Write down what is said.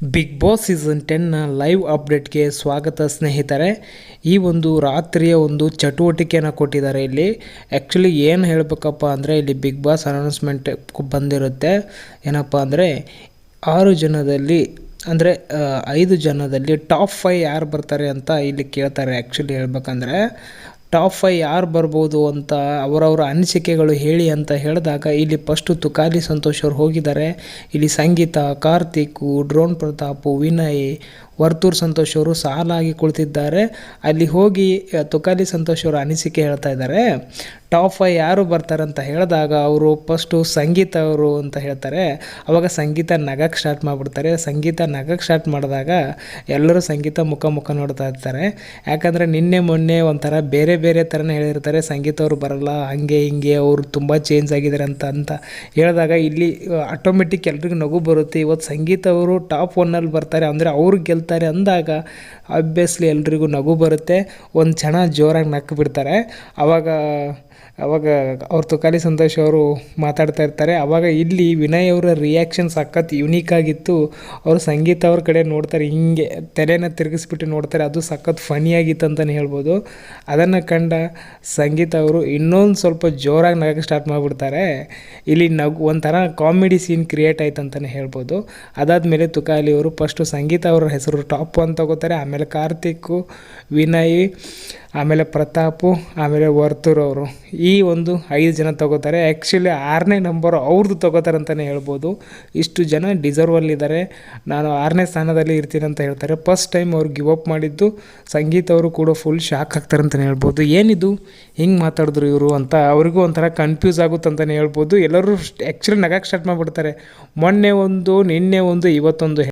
Big boss season ಟೆನ್ನ live ಅಪ್ಡೇಟ್ಗೆ ಸ್ವಾಗತ ಸ್ನೇಹಿತರೆ. ಈ ಒಂದು ರಾತ್ರಿಯ ಒಂದು ಚಟುವಟಿಕೆಯನ್ನು ಕೊಟ್ಟಿದ್ದಾರೆ ಇಲ್ಲಿ. ಆ್ಯಕ್ಚುಲಿ ಏನು ಹೇಳಬೇಕಪ್ಪ ಅಂದರೆ ಇಲ್ಲಿ ಬಿಗ್ ಬಾಸ್ ಅನೌನ್ಸ್ಮೆಂಟ್ ಬಂದಿರುತ್ತೆ. ಏನಪ್ಪ ಅಂದರೆ ಆರು ಜನದಲ್ಲಿ ಅಂದರೆ ಐದು ಜನದಲ್ಲಿ ಟಾಪ್ ಫೈ ಯಾರು ಬರ್ತಾರೆ ಅಂತ ಇಲ್ಲಿ ಕೇಳ್ತಾರೆ. ಆ್ಯಕ್ಚುಲಿ ಹೇಳ್ಬೇಕಂದ್ರೆ ಟಾಪ್ ಫೈ ಯಾರು ಬರ್ಬೋದು ಅಂತ ಅವರವರ ಅನಿಸಿಕೆಗಳು ಹೇಳಿ ಅಂತ ಹೇಳಿದಾಗ ಇಲ್ಲಿ ಫಸ್ಟು ತುಕಾಲಿ ಸಂತೋಷ್ ಅವ್ರು ಹೋಗಿದ್ದಾರೆ. ಇಲ್ಲಿ ಸಂಗೀತ, ಕಾರ್ತಿಕ್ ಡ್ರೋನ್ ಪ್ರತಾಪ್, ವಿನಯ್ ವರ್ತೂರ್ ಸಂತೋಷ್ ಅವರು ಸಾಲಾಗಿ ಕುಳಿತಿದ್ದಾರೆ. ಅಲ್ಲಿ ಹೋಗಿ ತುಕಾಲಿ ಸಂತೋಷ್ ಅವರು ಅನಿಸಿಕೆ ಹೇಳ್ತಾ ಇದ್ದಾರೆ. ಟಾಪ್ ಫೈ ಯಾರು ಬರ್ತಾರೆ ಅಂತ ಹೇಳಿದಾಗ ಅವರು ಫಸ್ಟು ಸಂಗೀತ ಅವರು ಅಂತ ಹೇಳ್ತಾರೆ. ಅವಾಗ ಸಂಗೀತ ನಗಕ್ಕೆ ಸ್ಟಾರ್ಟ್ ಮಾಡಿಬಿಡ್ತಾರೆ. ಸಂಗೀತ ನಗಕ್ಕೆ ಸ್ಟಾರ್ಟ್ ಮಾಡಿದಾಗ ಎಲ್ಲರೂ ಸಂಗೀತ ಮುಖ ಮುಖ ನೋಡ್ತಾ ಇರ್ತಾರೆ. ಯಾಕಂದರೆ ನಿನ್ನೆ ಮೊನ್ನೆ ಒಂಥರ ಬೇರೆ ಬೇರೆ ಥರನೇ ಹೇಳಿರ್ತಾರೆ, ಸಂಗೀತ ಅವರು ಬರಲ್ಲ, ಹಾಗೆ ಹಿಂಗೆ, ಅವರು ತುಂಬ ಚೇಂಜ್ ಆಗಿದ್ದಾರೆ ಅಂತ ಅಂತ ಹೇಳಿದಾಗ ಇಲ್ಲಿ ಆಟೋಮೆಟಿಕ್ ಎಲ್ರಿಗೂ ನಗು ಬರುತ್ತೆ. ಇವತ್ತು ಸಂಗೀತ ಅವರು ಟಾಪ್ ಒನ್ನಲ್ಲಿ ಬರ್ತಾರೆ ಅಂದರೆ ಅವ್ರು ಗೆಲ್ತಾರೆ. ಅಂದಾಗ ಆಬ್ವಿಯಸ್ಲಿ ಎಲ್ರಿಗೂ ನಗು ಬರುತ್ತೆ. ಒಂದು ಕ್ಷಣ ಜೋರಾಗಿ ನಕ್ಕು ಬಿಡ್ತಾರೆ. ಆವಾಗ ಅವಾಗ ಅವ್ರ ತುಕಾಲಿ ಸಂತೋಷ್ ಅವರು ಮಾತಾಡ್ತಾ ಇರ್ತಾರೆ. ಅವಾಗ ಇಲ್ಲಿ ವಿನಯ್ ಅವರ ರಿಯಾಕ್ಷನ್ ಸಖತ್ ಯುನೀಕ್ ಆಗಿತ್ತು. ಅವರು ಸಂಗೀತ ಅವ್ರ ಕಡೆ ನೋಡ್ತಾರೆ, ಹಿಂಗೆ ತಲೆನ ತಿರುಗಿಸ್ಬಿಟ್ಟು ನೋಡ್ತಾರೆ. ಅದು ಸಖತ್ ಫನಿಯಾಗಿತ್ತು ಅಂತಲೇ ಹೇಳ್ಬೋದು. ಅದನ್ನು ಕಂಡ ಸಂಗೀತ ಅವರು ಇನ್ನೊಂದು ಸ್ವಲ್ಪ ಜೋರಾಗಿ ನಗಕ್ಕೆ ಸ್ಟಾರ್ಟ್ ಮಾಡಿಬಿಡ್ತಾರೆ. ಇಲ್ಲಿ ನಗು, ಒಂಥರ ಕಾಮಿಡಿ ಸೀನ್ ಕ್ರಿಯೇಟ್ ಆಯ್ತು ಅಂತಲೇ ಹೇಳ್ಬೋದು. ಅದಾದಮೇಲೆ ತುಕಾಲಿ ಅವರು ಫಸ್ಟು ಸಂಗೀತ ಅವರ ಹೆಸರು ಟಾಪ್ ಅಂತ ತಗೋತಾರೆ. ಆಮೇಲೆ ಕಾರ್ತಿಕ್, ವಿನಯ್, ಆಮೇಲೆ ಪ್ರತಾಪು, ಆಮೇಲೆ ವರ್ತೂರ್ ಅವರು. ಈ ಒಂದು ಐದು ಜನ ತಗೋತಾರೆ. ಆ್ಯಕ್ಚುಲಿ ಆರನೇ ನಂಬರ್ ಅವ್ರದ್ದು ತಗೋತಾರೆ ಅಂತಲೇ ಹೇಳ್ಬೋದು. ಇಷ್ಟು ಜನ ಡಿಸರ್ವಲ್ಲಿದ್ದಾರೆ ನಾನು ಆರನೇ ಸ್ಥಾನದಲ್ಲಿ ಇರ್ತೀನಿ ಅಂತ ಹೇಳ್ತಾರೆ. ಫಸ್ಟ್ ಟೈಮ್ ಅವ್ರು ಗಿವ್ ಅಪ್ ಮಾಡಿದ್ದು ಸಂಗೀತ ಅವರು ಕೂಡ ಫುಲ್ ಶಾಕ್ ಆಗ್ತಾರೆ ಅಂತಲೇ ಹೇಳ್ಬೋದು. ಏನಿದು? ಹಿಂಗೆ ಮಾತಾಡಿದ್ರು ಇವರು ಅಂತ ಅವ್ರಿಗೂ ಒಂಥರ ಕನ್ಫ್ಯೂಸ್ ಆಗುತ್ತೆ ಅಂತಲೇ ಹೇಳ್ಬೋದು. ಎಲ್ಲರೂ ಆ್ಯಕ್ಚುಲಿ ನಗಕ್ಕೆ ಸ್ಟಾರ್ಟ್ ಮಾಡಿಬಿಡ್ತಾರೆ. ಮೊನ್ನೆ ಒಂದು, ನಿನ್ನೆ ಒಂದು, ಇವತ್ತೊಂದು